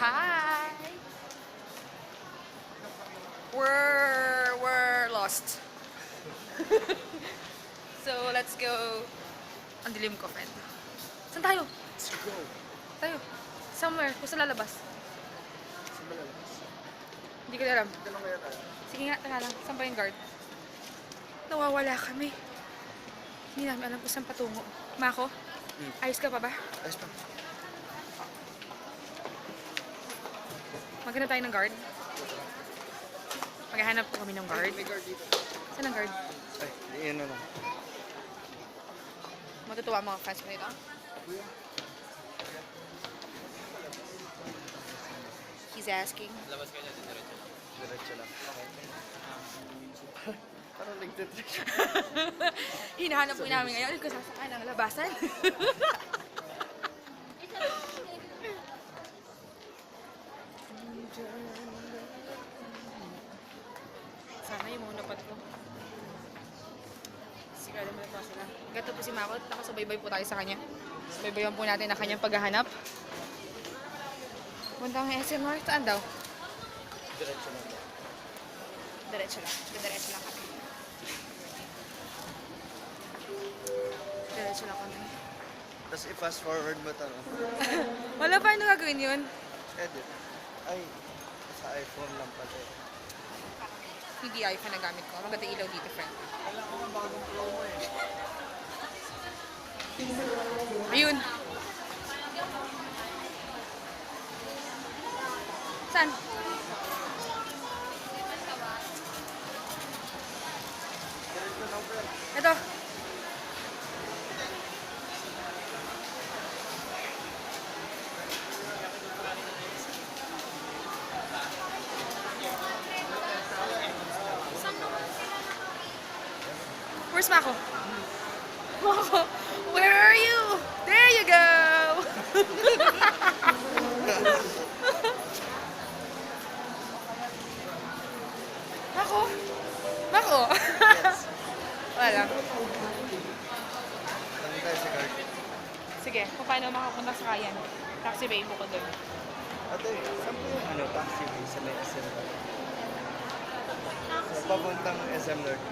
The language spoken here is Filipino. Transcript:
Hi! We're, we're lost. so, let's go. Ang dilim ko, friend. Saan tayo? Let's go. Tayo. Somewhere. Kung saan lalabas. Saan ba lalabas? Hindi ko alam. Lang kaya tayo. Sige nga, tanga lang. Saan ba yung guard? Nawawala kami. Hindi namin alam kung saan patungo. Mako, Hmm. ayos ka pa ba? Ayos pa. Maghanap tayo ng guard. Maghahanap po kami ng guard. May guard dito. Saan ang guard? Ay, yun na lang. Matutuwa ang mga fans ko nito. He's asking. Diretso lang. Okay. Parang nagtitrick. Hinahanap po namin ngayon kung sasakay ng labasan. Sana yung mga napat ko. Sigurado mo na po sila. Gato po si Makot. Nakasubaybay po tayo sa kanya. Subaybayan po natin ang kanyang paghahanap. Punta ang SM North. Saan daw? Diretso lang. Diretso lang. Diretso lang kami. Diretso lang kami. Tapos i-fast forward mo ito. Wala pa ano gagawin yun? Edit. IPhone lang pala. eh. Hindi iPhone na gamit ko. Maganda ilaw dito, friend. Kailangan ko ng bagong promo eh. Ayun. Saan? Ito. Where's Mako? Mako, where are you? There you go! Mako? Mako? Wala. Sige, kung paano makapunta sa kayan. Taxi bay mo ko doon. Ate, saan po yung ano, taxi bay sa may SM North? Sa papuntang SM North.